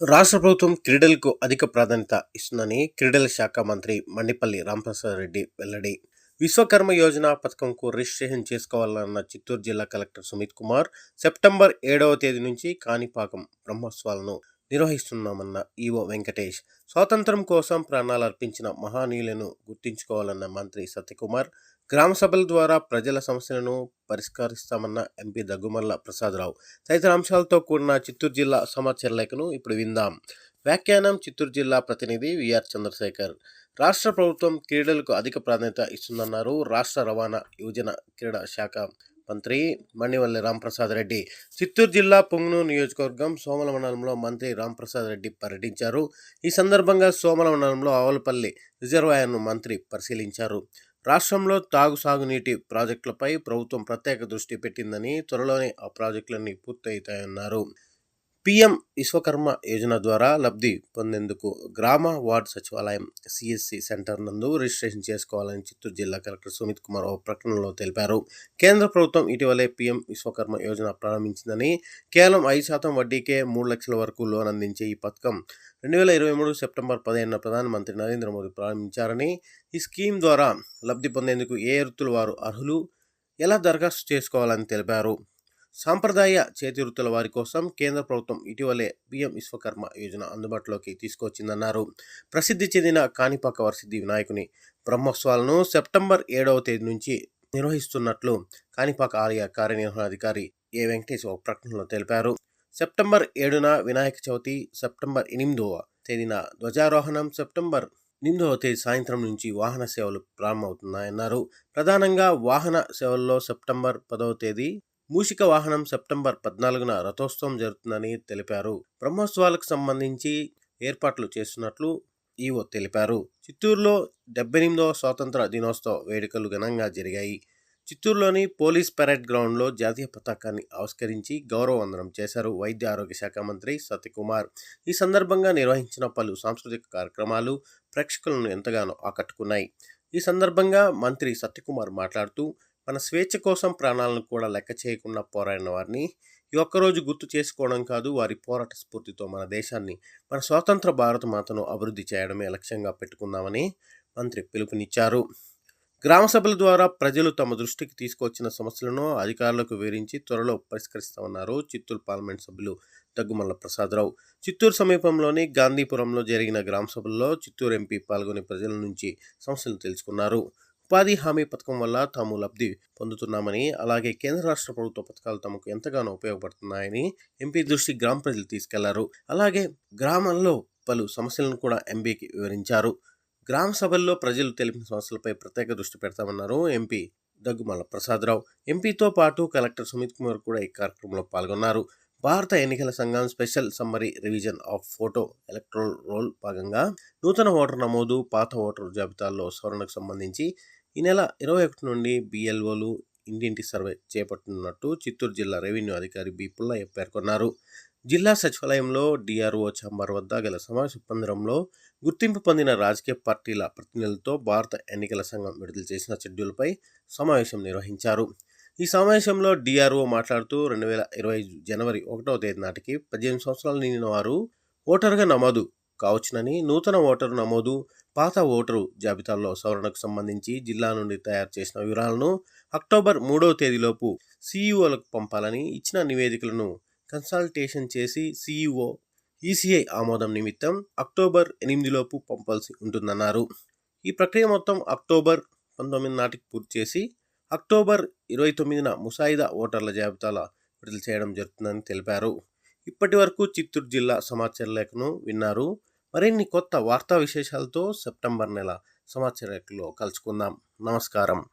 రాష్ట్ర ప్రభుత్వం క్రీడలకు అధిక ప్రాధాన్యత ఇస్తుందని క్రీడల శాఖ మంత్రి మండిపల్లి రామప్రసాద్ రెడ్డి వెల్లడి. విశ్వకర్మ యోజన పథకంకు రిజిస్ట్రేషన్ చేసుకోవాలన్న చిత్తూరు జిల్లా కలెక్టర్ సుమిత్ కుమార్ సెప్టెంబర్ ఏడవ తేదీ నుంచి కాణిపాకం బ్రహ్మోత్సవాలను నిర్వహిస్తున్నామన్న ఈవో వెంకటేష్. స్వాతంత్రం కోసం ప్రాణాలు అర్పించిన మహానీయులను గుర్తించుకోవాలన్న మంత్రి సత్యకుమార్ గ్రామ సభల ద్వారా ప్రజల సమస్యలను పరిష్కరిస్తామన్న ఎంపీ దగ్గుమల్ల ప్రసాదరావు. తదితర అంశాలతో కూడిన చిత్తూరు జిల్లా సమాచార లేఖను ఇప్పుడు విందాం. వ్యాఖ్యానం చిత్తూరు జిల్లా ప్రతినిధి విఆర్ చంద్రశేఖర్. రాష్ట్ర ప్రభుత్వం క్రీడలకు అధిక ప్రాధాన్యత ఇస్తుందన్నారు రాష్ట్ర రవాణా యువజన క్రీడా శాఖ మంత్రి మణివల్లి రాంప్రసాద్ రెడ్డి. చిత్తూరు జిల్లా పొంగునూరు నియోజకవర్గం సోమల మండలంలో మంత్రి రాంప్రసాద్ రెడ్డి పర్యటించారు. ఈ సందర్భంగా సోమల మండలంలో ఆవులపల్లి రిజర్వాయర్ను మంత్రి పరిశీలించారు. రాష్ట్రంలో తాగు సాగునీటి ప్రాజెక్టులపై ప్రభుత్వం ప్రత్యేక దృష్టి పెట్టిందని త్వరలోనే ఆ ప్రాజెక్టులన్నీ పూర్తయితాయన్నారు. పీఎం విశ్వకర్మ యోజన ద్వారా లబ్ధి పొందేందుకు గ్రామ వార్డు సచివాలయం సిఎస్సి సెంటర్ నందు రిజిస్ట్రేషన్ చేసుకోవాలని చిత్తూరు జిల్లా కలెక్టర్ సుమిత్ కుమార్ ఓ ప్రకటనలో తెలిపారు. కేంద్ర ప్రభుత్వం ఇటీవలే పిఎం విశ్వకర్మ యోజన ప్రారంభించిందని కేవలం ఐదు శాతం వడ్డీకే మూడు లక్షల వరకు లోన్ అందించే ఈ పథకం రెండు వేల ఇరవై మూడు సెప్టెంబర్ పదిహేనున ప్రధానమంత్రి నరేంద్ర మోదీ ప్రారంభించారని ఈ స్కీమ్ ద్వారా లబ్ధి పొందేందుకు ఏ వృత్తుల వారు అర్హులు? ఎలా దరఖాస్తు చేసుకోవాలని తెలిపారు? సాంప్రదాయ చేతి వృత్తుల వారి కోసం కేంద్ర ప్రభుత్వం ఇటీవలే పిఎం విశ్వకర్మ యోజన అందుబాటులోకి తీసుకొచ్చిందన్నారు. ప్రసిద్ధి చెందిన కాణిపాక వరసిద్ధి వినాయకుని బ్రహ్మోత్సవాలను సెప్టెంబర్ ఏడవ తేదీ నుంచి నిర్వహిస్తున్నట్లు కాణిపాక ఆలయ కార్యనిర్వహణాధికారి ఏ వెంకటేష్ ఒక ప్రకటనలో తెలిపారు. సెప్టెంబర్ ఏడున వినాయక చవితి సెప్టెంబర్ ఎనిమిదవ తేదీన ధ్వజారోహణం సెప్టెంబర్ ఎనిమిదవ తేదీ సాయంత్రం నుంచి వాహన సేవలు ప్రారంభమవుతున్నాయన్నారు. ప్రధానంగా వాహన సేవల్లో సెప్టెంబర్ పదవ తేదీ మూషిక వాహనం సెప్టెంబర్ పద్నాలుగున రథోత్సవం జరుగుతుందని తెలిపారు. బ్రహ్మోత్సవాలకు సంబంధించి ఏర్పాట్లు చేస్తున్నట్లు ఈవో తెలిపారు. చిత్తూరులో డెబ్బై ఎనిమిదవ స్వాతంత్ర దినోత్సవ వేడుకలు ఘనంగా జరిగాయి. చిత్తూరులోని పోలీస్ పెరేడ్ గ్రౌండ్లో జాతీయ పతాకాన్ని ఆవిష్కరించి గౌరవ వందనం చేశారు వైద్య ఆరోగ్య శాఖ మంత్రి సత్యకుమార్. ఈ సందర్భంగా నిర్వహించిన పలు సాంస్కృతిక కార్యక్రమాలు ప్రేక్షకులను ఎంతగానో ఆకట్టుకున్నాయి. ఈ సందర్భంగా మంత్రి సత్యకుమార్ మాట్లాడుతూ మన స్వేచ్ఛ కోసం ప్రాణాలను కూడా లెక్క చేయకుండా పోరాడిన వారిని ఈ ఒక్కరోజు గుర్తు చేసుకోవడం కాదు వారి పోరాట స్ఫూర్తితో మన దేశాన్ని మన స్వాతంత్ర భారత మాతను అభివృద్ధి చేయడమే లక్ష్యంగా పెట్టుకుందామని మంత్రి పిలుపునిచ్చారు. గ్రామ సభల ద్వారా ప్రజలు తమ దృష్టికి తీసుకొచ్చిన సమస్యలను అధికారులకు వివరించి త్వరలో పరిష్కరిస్తామన్నారు చిత్తూరు పార్లమెంట్ సభ్యులు దగ్గుమల్ల ప్రసాదరావు. చిత్తూరు సమీపంలోని గాంధీపురంలో జరిగిన గ్రామ సభల్లో చిత్తూరు ఎంపీ పాల్గొని ప్రజల నుంచి సమస్యలు తెలుసుకున్నారు. ఉపాధి హామీ పథకం వల్ల తాము లబ్ధి పొందుతున్నామని అలాగే కేంద్ర రాష్ట్ర ప్రభుత్వ పథకాలు తమకు ఎంతగానో ఉపయోగపడుతున్నాయని ఎంపీ దృష్టి గ్రామ ప్రజలు తీసుకెళ్ళారు. అలాగే గ్రామంలో పలు సమస్యలను కూడా ఎంపీకి వివరించారు. గ్రామ సభల్లో ప్రజలు తెలిపిన సమస్యలపై ప్రత్యేక దృష్టి పెడతామన్నారు ఎంపీ దగ్గుమల్ల ప్రసాదరావు. ఎంపీతో పాటు కలెక్టర్ సుమిత్ కుమార్ కూడా ఈ కార్యక్రమంలో పాల్గొన్నారు. భారత ఎన్నికల సంఘం special summary revision of photo electoral roll భాగంగా నూతన ఓటర్ నమోదు పాత ఓటర్ జాబితాల్లో సవరణకు సంబంధించి ఈ నెల ఇరవై ఒకటి నుండి బిఎల్ఓలు ఇంటింటి సర్వే చేపట్టనున్నట్టు చిత్తూరు జిల్లా రెవెన్యూ అధికారి బి పుల్లయ్య పేర్కొన్నారు. జిల్లా సచివాలయంలో డిఆర్ఓ ఛాంబర్ వద్ద గల సమావేశ పందిరంలో గుర్తింపు పొందిన రాజకీయ పార్టీల ప్రతినిధులతో భారత ఎన్నికల సంఘం విడుదల చేసిన షెడ్యూల్పై సమావేశం నిర్వహించారు. ఈ సమావేశంలో డిఆర్ఓ మాట్లాడుతూ రెండు వేల ఇరవై జనవరి ఒకటవ తేదీ నాటికి పద్దెనిమిది సంవత్సరాలు నిండిన వారు ఓటరుగా నమోదు కావచ్చునని నూతన ఓటరు నమోదు పాత ఓటరు జాబితాలో సవరణకు సంబంధించి జిల్లా నుండి తయారు చేసిన వివరాలను అక్టోబర్ మూడవ తేదీలోపు సీఈఓలకు పంపాలని ఇచ్చిన నివేదికలను కన్సల్టేషన్ చేసి సీఈఓ ఈసీఐ ఆమోదం నిమిత్తం అక్టోబర్ ఎనిమిదిలోపు పంపాల్సి ఉంటుందన్నారు. ఈ ప్రక్రియ మొత్తం అక్టోబర్ పంతొమ్మిది నాటికి పూర్తి చేసి అక్టోబర్ ఇరవై తొమ్మిదిన ముసాయిదా ఓటర్ల జాబితాల విడుదల చేయడం జరుగుతుందని తెలిపారు. ఇప్పటి వరకు చిత్తూరు జిల్లా సమాచార లేఖను విన్నారు. మరిన్ని కొత్త వార్తా విశేషాలతో సెప్టెంబర్ నెల సమాచార లేఖలో కలుసుకుందాం. నమస్కారం.